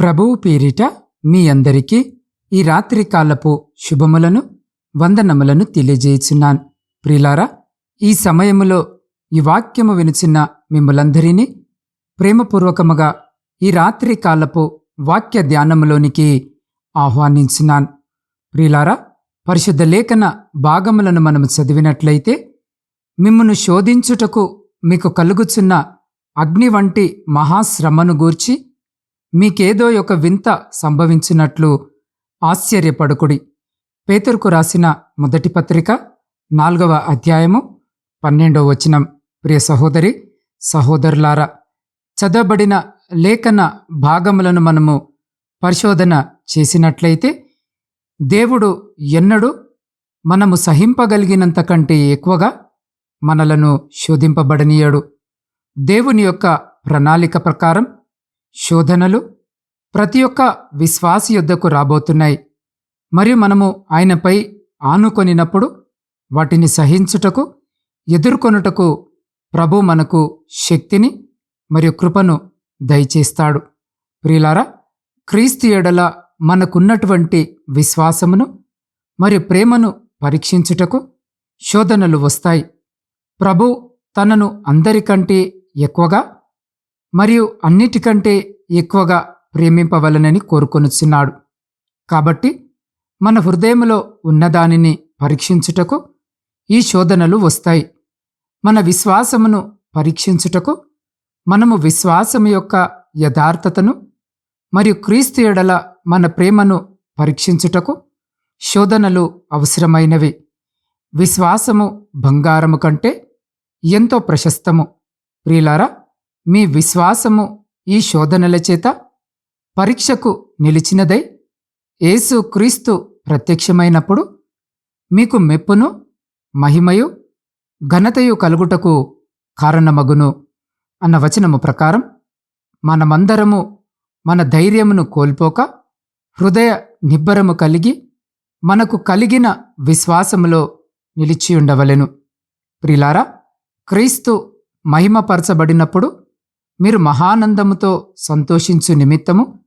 ప్రభువు పేరిట మీ అందరికీ ఈ రాత్రికాలపు శుభములను వందనములను తెలియజేయుచున్నాను. ప్రిలారా ఈ సమయములో ఈ వాక్యము వినుచున్న మిమ్మలందరినీ ప్రేమపూర్వకముగా ఈ రాత్రికాలపు వాక్య ధ్యానములోనికి ఆహ్వానించున్నాను. ప్రిలారా పరిశుద్ధ లేఖన భాగములను మనము చదివినట్లయితే మిమ్మను శోధించుటకు మీకు కలుగుచున్న అగ్ని వంటి మహాశ్రమను గూర్చి మీకేదో ఒక వింత సంభవించినట్లు ఆశ్చర్యపడుకుడి. పేతురుకు రాసిన మొదటి పత్రిక నాలుగవ అధ్యాయము పన్నెండవ వచనం. ప్రియ సహోదరి సహోదరులారా చదవబడిన లేఖన భాగములను మనము పరిశోధన చేసినట్లయితే దేవుడు ఎన్నడూ మనము సహింపగలిగినంత కంటే ఎక్కువగా మనలను శోధింపబడనీయడు. దేవుని యొక్క ప్రణాళిక ప్రకారం శోధనలు ప్రతి ఒక్క విశ్వాసి యుద్ధకు రాబోతున్నాయి. మరియు మనము ఆయనపై ఆనుకొనినప్పుడు వాటిని సహించుటకు ఎదుర్కొనుటకు ప్రభు మనకు శక్తిని మరియు కృపను దయచేస్తాడు. ప్రియులారా క్రీస్తు ఎడల మనకున్నటువంటి విశ్వాసమును మరియు ప్రేమను పరీక్షించుటకు శోధనలు వస్తాయి. ప్రభు తనను అందరికంటే ఎక్కువగా మరియు అన్నిటికంటే ఎక్కువగా ప్రేమింపవలనని కోరుకొనుచున్నాడు. కాబట్టి మన హృదయములో ఉన్నదానిని పరీక్షించుటకు ఈ శోధనలు వస్తాయి. మన విశ్వాసమును పరీక్షించుటకు మనము విశ్వాసము యొక్క యథార్థతను మరియు క్రీస్తు ఎడల మన ప్రేమను పరీక్షించుటకు శోధనలు అవసరమైనవి. విశ్వాసము బంగారము కంటే ఎంతో ప్రశస్తము. ప్రియులారా మీ విశ్వాసము ఈ శోధనల చేత పరీక్షకు నిలిచినదై యేసు క్రీస్తు ప్రత్యక్షమైనప్పుడు మీకు మెప్పును మహిమయు ఘనతయు కలుగుటకు కారణమగును అన్న వచనము ప్రకారం మనమందరము మన ధైర్యమును కోల్పోక హృదయ నిబ్బరము కలిగి మనకు కలిగిన విశ్వాసములో నిలిచియుండవలెను. ప్రిలారా క్రీస్తు మహిమపరచబడినప్పుడు మీరు మహానందముతో సంతోషించు నిమిత్తము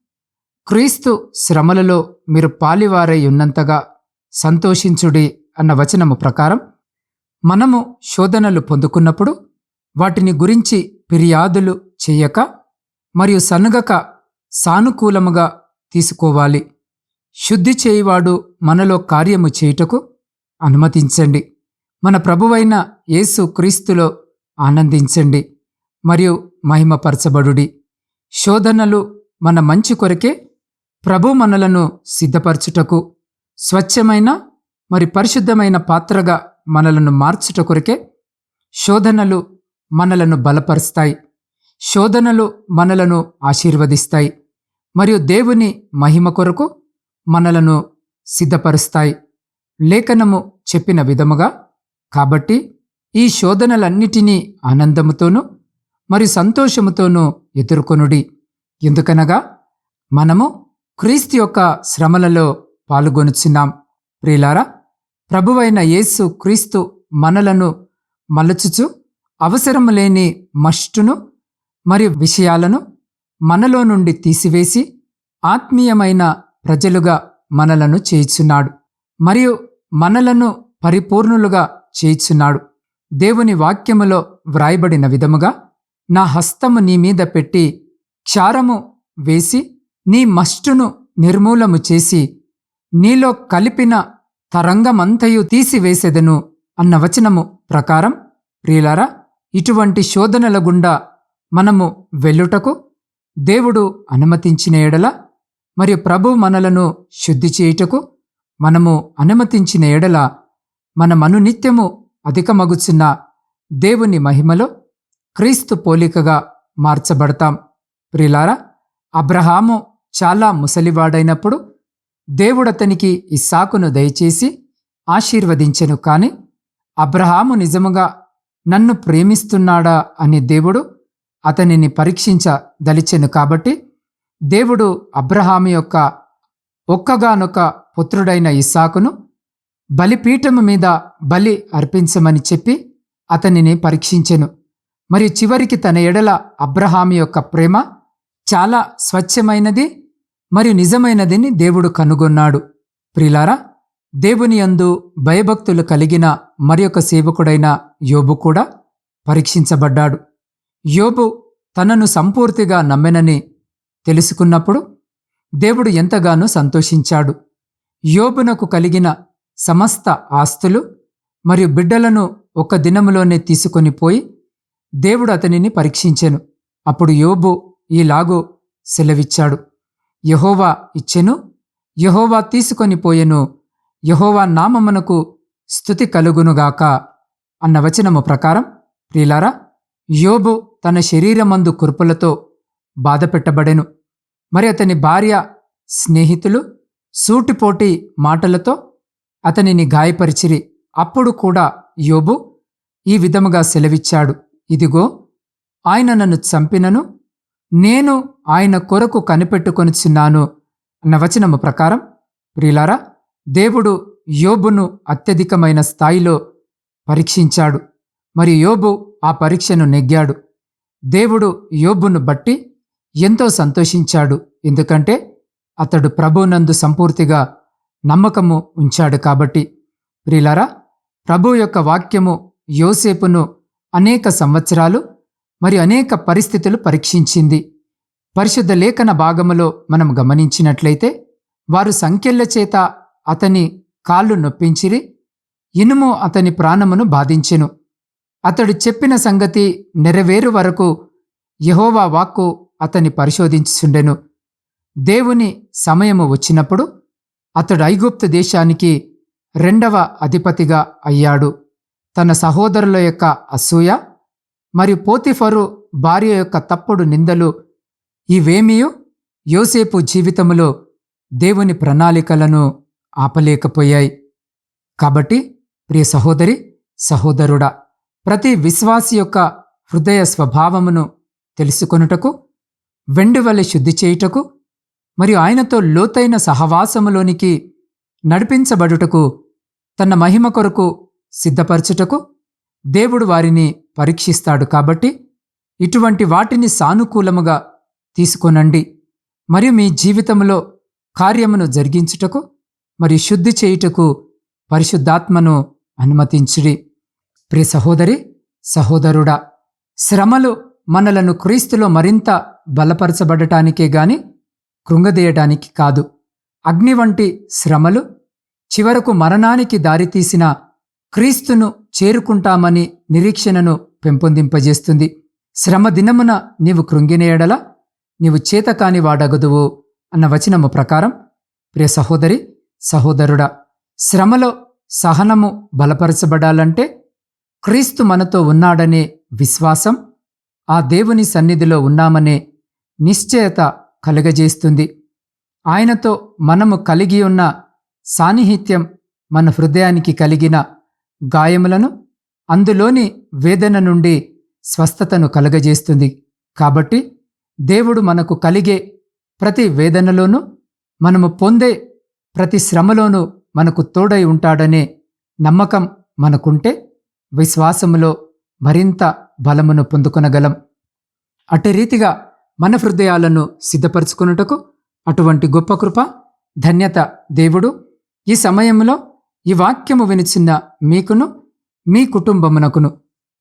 క్రీస్తు శ్రమలలో మీరు పాలివారై ఉన్నంతగా సంతోషించుడి అన్న వచనము ప్రకారం మనము శోధనలు పొందుకున్నప్పుడు వాటిని గురించి ఫిర్యాదులు చెయ్యక మరియు సనుగక సానుకూలముగా తీసుకోవాలి. శుద్ధి చేయువాడు మనలో కార్యము చేయుటకు అనుమతించండి. మన ప్రభువైన యేసు క్రీస్తులో ఆనందించండి. మరియు మహిమపరచబడుడి. శోధనలు మన మంచి కొరకే ప్రభు మనలను సిద్ధపరచుటకు స్వచ్ఛమైన మరి పరిశుద్ధమైన పాత్రగా మనలను మార్చుట కొరకే శోధనలు మనలను బలపరుస్తాయి. శోధనలు మనలను ఆశీర్వదిస్తాయి మరియు దేవుని మహిమ కొరకు మనలను సిద్ధపరుస్తాయి. లేఖనము చెప్పిన విధముగా కాబట్టి ఈ శోధనలన్నిటినీ ఆనందముతోనూ మరి సంతోషముతోనూ ఎదుర్కొనుడి. ఎందుకనగా మనము క్రీస్తు యొక్క శ్రమలలో పాల్గొనుచున్నాం. ప్రియులారా ప్రభువైన యేసు క్రీస్తు మనలను మలచుచు అవసరము లేని మష్టును మరియు విషయాలను మనలో నుండి తీసివేసి ఆత్మీయమైన ప్రజలుగా మనలను చేయుచున్నాడు. మరియు మనలను పరిపూర్ణులుగా చేయుచున్నాడు. దేవుని వాక్యములో వ్రాయబడిన విధముగా నా హస్తము నీ మీద పెట్టి క్షారము వేసి నీ మష్టును నిర్మూలము చేసి నీలో కలిపిన తరంగమంతయు తీసివేసెదను అన్న వచనము ప్రకారం ప్రియులారా ఇటువంటి శోధనల గుండా మనము వెళ్ళుటకు దేవుడు అనుమతించిన ఎడల మరియు ప్రభు మనలను శుద్ధి చేయుటకు మనము అనుమతించిన ఎడల మన మనునిత్యము అధికమగుచున్న దేవుని మహిమలో క్రీస్తు పోలికగా మార్చబడతాం. ప్రిలారా అబ్రహాము చాలా ముసలివాడైనప్పుడు దేవుడతనికి ఇస్సాకును దయచేసి ఆశీర్వదించెను కాని అబ్రహాము నిజముగా నన్ను ప్రేమిస్తున్నాడా అని దేవుడు అతనిని పరీక్షించదలిచెను కాబట్టి దేవుడు అబ్రహాము యొక్క ఒక్కగానొక పుత్రుడైన ఇస్సాకును బలిపీఠము మీద బలి అర్పించమని చెప్పి అతనిని పరీక్షించెను. మరియు చివరికి తన ఎడల అబ్రహాము యొక్క ప్రేమ చాలా స్వచ్ఛమైనది మరియు నిజమైనదని దేవుడు కనుగొన్నాడు. ప్రిలారా దేవుని యందు భయభక్తులు కలిగిన మరియొక సేవకుడైన యోబు కూడా పరీక్షించబడ్డాడు. యోబు తనను సంపూర్తిగా నమ్మెనని తెలుసుకున్నప్పుడు దేవుడు ఎంతగానో సంతోషించాడు. యోబునకు కలిగిన సమస్త ఆస్తులు మరియు బిడ్డలను ఒక దినములోనే తీసుకొని పోయి దేవుడు అతనిని పరీక్షించెను. అప్పుడు యోబు ఈలాగో సెలవిచ్చాడు. యహోవా ఇచ్చెను యహోవా తీసుకొని పోయెను యహోవా నామమునకు స్థుతి కలుగునుగాక అన్న వచనము ప్రకారం ప్రియులారా యోబు తన శరీరమందు కురుపులతో బాధపెట్టబడెను. మరి అతని భార్య స్నేహితులు సూటిపోటి మాటలతో అతనిని గాయపరిచిరి. అప్పుడు కూడా యోబు ఈ విధముగా సెలవిచ్చాడు. ఇదిగో ఆయన నన్ను చంపినను నేను ఆయన కొరకు కనిపెట్టుకొనిచున్నాను అన్న వచనము ప్రకారం ప్రియులారా దేవుడు యోబును అత్యధికమైన స్థాయిలో పరీక్షించాడు. మరి యోబు ఆ పరీక్షను నెగ్గాడు. దేవుడు యోబును బట్టి ఎంతో సంతోషించాడు. ఎందుకంటే అతడు ప్రభునందు సంపూర్తిగా నమ్మకము ఉంచాడు కాబట్టి. ప్రియులారా ప్రభు యొక్క వాక్యము యోసేపును అనేక సంవత్సరాలు మరి అనేక పరిస్థితులు పరీక్షించింది. పరిశుద్ధ లేఖన భాగములో మనం గమనించినట్లయితే వారు సంఖ్యల చేత అతని కాళ్ళు నొప్పించిరి ఇనుము అతని ప్రాణమును బాధించెను. అతడు చెప్పిన సంగతి నెరవేరు వరకు యహోవా వాక్కు అతని పరిశోధించుండెను దేవుని సమయము వచ్చినప్పుడు అతడు ఐగుప్తు దేశానికి రెండవ అధిపతిగా అయ్యాడు. తన సహోదరుల యొక్క అసూయ మరియు పోతిఫరు భార్య యొక్క తప్పుడు నిందలు ఇవేమీయు యోసేపు జీవితములో దేవుని ప్రణాళికలను ఆపలేకపోయాయి. కాబట్టి ప్రియ సహోదరి సహోదరుడా ప్రతి విశ్వాసి యొక్క హృదయ స్వభావమును తెలుసుకొనుటకు వెండివలె శుద్ధి చేయుటకు మరియు ఆయనతో లోతైన సహవాసములోనికి నడిపించబడుటకు తన మహిమ కొరకు సిద్ధపరచుటకు దేవుడు వారిని పరీక్షిస్తాడు కాబట్టి ఇటువంటి వాటిని సానుకూలముగా తీసుకొనండి. మరియు మీ జీవితంలో కార్యమును జరిగించుటకు మరియు శుద్ధి చేయుటకు పరిశుద్ధాత్మను అనుమతించుడి. ప్రియ సహోదరి సహోదరుడా శ్రమలు మనలను క్రీస్తులో మరింత బలపరచబడటానికే గాని కృంగదీయటానికి కాదు. అగ్ని వంటి శ్రమలు చివరకు మరణానికి దారితీసిన క్రీస్తును చేరుకుంటామని నిరీక్షణను పెంపొందింపజేస్తుంది. శ్రమ దినమున నీవు కృంగిన ఎడల నీవు చేతకాని వాడగదువు అన్న వచనము ప్రకారం ప్రియ సహోదరి సహోదరుడా శ్రమలో సహనము బలపరచబడాలంటే క్రీస్తు మనతో ఉన్నాడనే విశ్వాసం ఆ దేవుని సన్నిధిలో ఉన్నామనే నిశ్చయత కలుగజేస్తుంది. ఆయనతో మనము కలిగి ఉన్న సాన్నిహిత్యం మన హృదయానికి కలిగిన గాయములను అందులోని వేదన నుండి స్వస్థతను కలగజేస్తుంది. కాబట్టి దేవుడు మనకు కలిగే ప్రతి వేదనలోనూ మనము పొందే ప్రతి శ్రమలోనూ మనకు తోడై ఉంటాడనే నమ్మకం మనకుంటే విశ్వాసములో మరింత బలమును పొందుకొనగలం. అటు రీతిగా మన హృదయాలను సిద్ధపరచుకున్నటకు అటువంటి గొప్ప కృప ధన్యత దేవుడు ఈ సమయంలో ఈ వాక్యము వినిచిన్న మీకును మీ కుటుంబమునకును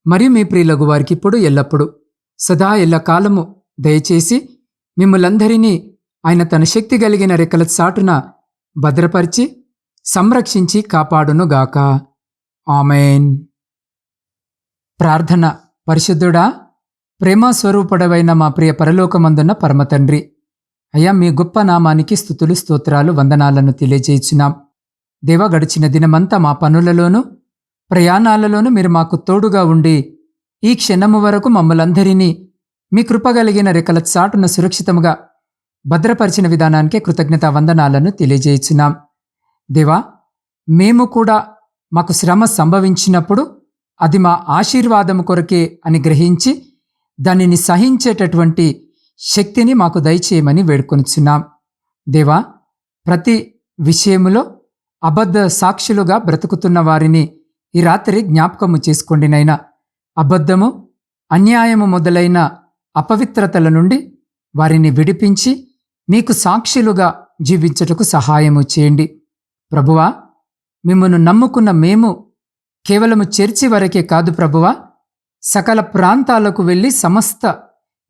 మరియు మీ ప్రియులగు వారికి ఇప్పుడు ఎల్లప్పుడు సదా ఎల్లకాలము దయచేసి మిమ్మలందరినీ ఆయన తన శక్తి కలిగిన రెక్కల చాటున భద్రపరిచి సంరక్షించి కాపాడునుగాక. ఆమెన్. ప్రార్థన పరిశుద్ధుడా ప్రేమ స్వరూపుడవైన మా ప్రియ పరలోకమందున్న పరమతండ్రి అయ్యా మీ గొప్ప నామానికి స్థుతులు స్తోత్రాలు వందనాలను తెలియజేయించున్నాం. దేవ గడిచిన దినమంతా మా పనులలోనూ ప్రయాణాలలోనూ మీరు మాకు తోడుగా ఉండి ఈ క్షణము వరకు మమ్మలందరినీ మీ కృపగలిగిన రెక్కల చాటున సురక్షితముగా భద్రపరిచిన విధానానికే కృతజ్ఞత వందనాలను తెలియజేయుచున్నాం. దేవా మేము కూడా మాకు శ్రమ సంభవించినప్పుడు అది మా ఆశీర్వాదము కొరకే అని గ్రహించి దానిని సహించేటటువంటి శక్తిని మాకు దయచేయమని వేడుకొనిచున్నాం. దేవా ప్రతి విషయములో అబద్ధ సాక్షులుగా బ్రతుకుతున్న వారిని ఈ రాత్రి జ్ఞాపకము చేసుకోండి నైనా అబద్ధము అన్యాయము మొదలైన అపవిత్రతల నుండి వారిని విడిపించి మీకు సాక్షులుగా జీవించుటకు సహాయము చేయండి. ప్రభువా మిమ్మను నమ్ముకున్న మేము కేవలము చర్చి వరకే కాదు ప్రభువా. సకల ప్రాంతాలకు వెళ్ళి సమస్త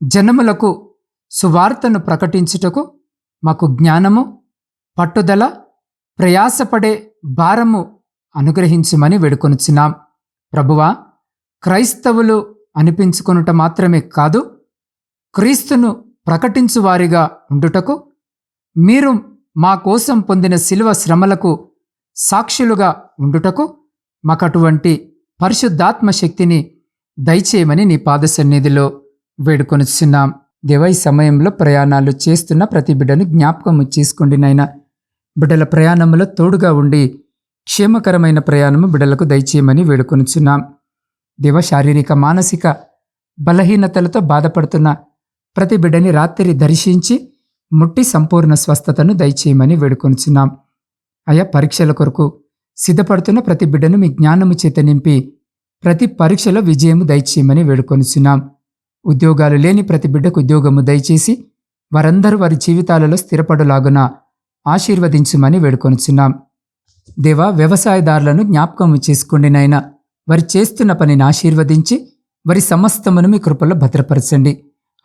జనములకు సువార్తను ప్రకటించుటకు మాకు జ్ఞానము పట్టుదల ప్రయాసపడే భారము అనుగ్రహించమని వేడుకొనుచున్నాం. ప్రభువా క్రైస్తవులు అనిపించుకొనుట మాత్రమే కాదు క్రీస్తును ప్రకటించువారిగా ఉండుటకు మీరు మా కోసం పొందిన శిలువ శ్రమలకు సాక్షులుగా ఉండుటకు మాకటువంటి పరిశుద్ధాత్మ శక్తిని దయచేయమని నీ పాద సన్నిధిలో వేడుకొనిచున్నాం. దేవ ఈ సమయంలో ప్రయాణాలు చేస్తున్న ప్రతి బిడ్డను జ్ఞాపకం చేసుకోండి నాయన. బిడ్డల ప్రయాణంలో తోడుగా ఉండి క్షేమకరమైన ప్రయాణము బిడ్డలకు దయచేయమని వేడుకొనుచున్నాం. దేవ శారీరక మానసిక బలహీనతలతో బాధపడుతున్న ప్రతి బిడ్డని రాత్రి దర్శించి ముట్టి సంపూర్ణ స్వస్థతను దయచేయమని వేడుకొనుచున్నాం. అయా పరీక్షల కొరకు సిద్ధపడుతున్న ప్రతి బిడ్డను మీ జ్ఞానము చేత నింపి ప్రతి పరీక్షలో విజయము దయచేయమని వేడుకొనుచున్నాం. ఉద్యోగాలు లేని ప్రతి బిడ్డకు ఉద్యోగము దయచేసి వారందరూ వారి జీవితాలలో స్థిరపడులాగున ఆశీర్వదించమని వేడుకొనిచున్నాం దేవా వ్యవసాయదారులను జ్ఞాపకం చేసుకోండి నాయన. వారి చేస్తున్న పనిని ఆశీర్వదించి వారి సమస్తమును మీ కృపలో భద్రపరచండి.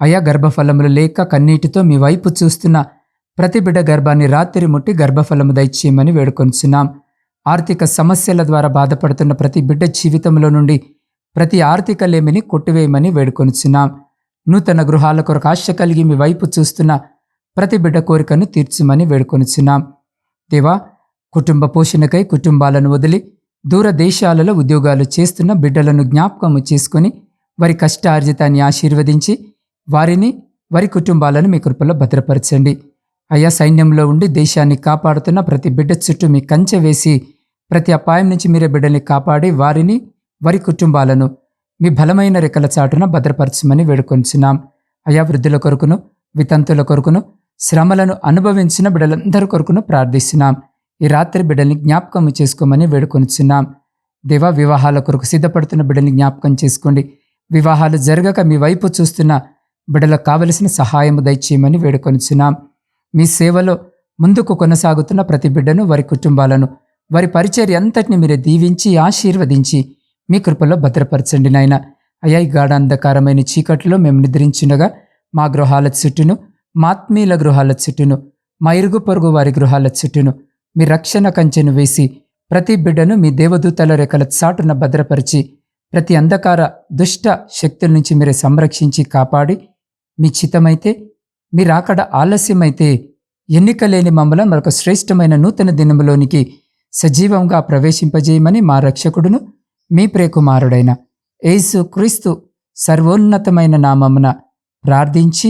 అయా గర్భఫలములు లేక కన్నీటితో మీ వైపు చూస్తున్న ప్రతి బిడ్డ గర్భాన్ని రాత్రి ముట్టి గర్భఫలము దయచేయమని వేడుకొంచున్నాం ఆర్థిక సమస్యల ద్వారా బాధపడుతున్న ప్రతి బిడ్డ జీవితంలో నుండి ప్రతి ఆర్థిక లేమిని కొట్టివేయమని వేడుకొనిచున్నాం నూతన గృహాల కొరకు ఆశ కలిగి మీ వైపు చూస్తున్న ప్రతి బిడ్డ కోరికను తీర్చుమని వేడుకొనిచున్నాం. దేవా కుటుంబ పోషణకై కుటుంబాలను వదిలి దూర దేశాలలో ఉద్యోగాలు చేస్తున్న బిడ్డలను జ్ఞాపకము చేసుకుని వారి కష్టార్జితాన్ని ఆశీర్వదించి వారిని వారి కుటుంబాలను మీ కృపలో భద్రపరచండి. అయ్యా సైన్యంలో ఉండి దేశాన్ని కాపాడుతున్న ప్రతి బిడ్డ చుట్టూ మీ కంచె వేసి ప్రతి అపాయం నుంచి మీరే బిడ్డల్ని కాపాడి వారిని వారి కుటుంబాలను మీ బలమైన రెక్కల చాటున భద్రపరచమని వేడుకొంచున్నాం అయా వృద్ధుల కొరకును వితంతుల కొరకును శ్రమలను అనుభవించిన బిడ్డలందరి కొరకును ప్రార్థిస్తున్నాం. ఈ రాత్రి బిడ్డల్ని జ్ఞాపకం చేసుకోమని వేడుకొనిచున్నాం. దేవా వివాహాల కొరకు సిద్ధపడుతున్న బిడ్డల్ని జ్ఞాపకం చేసుకోండి. వివాహాలు జరగక మీ వైపు చూస్తున్న బిడ్డలకు కావలసిన సహాయము దయచేయమని వేడుకొనిచున్నాం. మీ సేవలో ముందుకు కొనసాగుతున్న ప్రతి బిడ్డను వారి కుటుంబాలను వారి పరిచర్య అంతటిని మీరు దీవించి ఆశీర్వదించి మీ కృపలో భద్రపరచండి నాయన. అయ్యా ఈ గాఢ అంధకారమైన చీకట్లో మేము నిద్రించుండగా మా గృహాల చుట్టూను మాత్మీయుల గృహాల చుట్టూను మా ఇరుగు పొరుగు వారి గృహాల చుట్టూను మీ రక్షణ కంచెను వేసి ప్రతి బిడ్డను మీ దేవదూతల రెక్కల చాటున భద్రపరిచి ప్రతి అంధకార దుష్ట శక్తుల నుంచి మీరు సంరక్షించి కాపాడి మీ చిత్తమైతే మీరాకడ ఆలస్యమైతే ఎన్నిక లేని మమ్మల్ని మరొక శ్రేష్టమైన నూతన దినములోనికి సజీవంగా ప్రవేశింపజేయమని మా రక్షకుడును మీ ప్రేకుమారుడైన యేసు క్రీస్తు సర్వోన్నతమైన నామమున ప్రార్థించి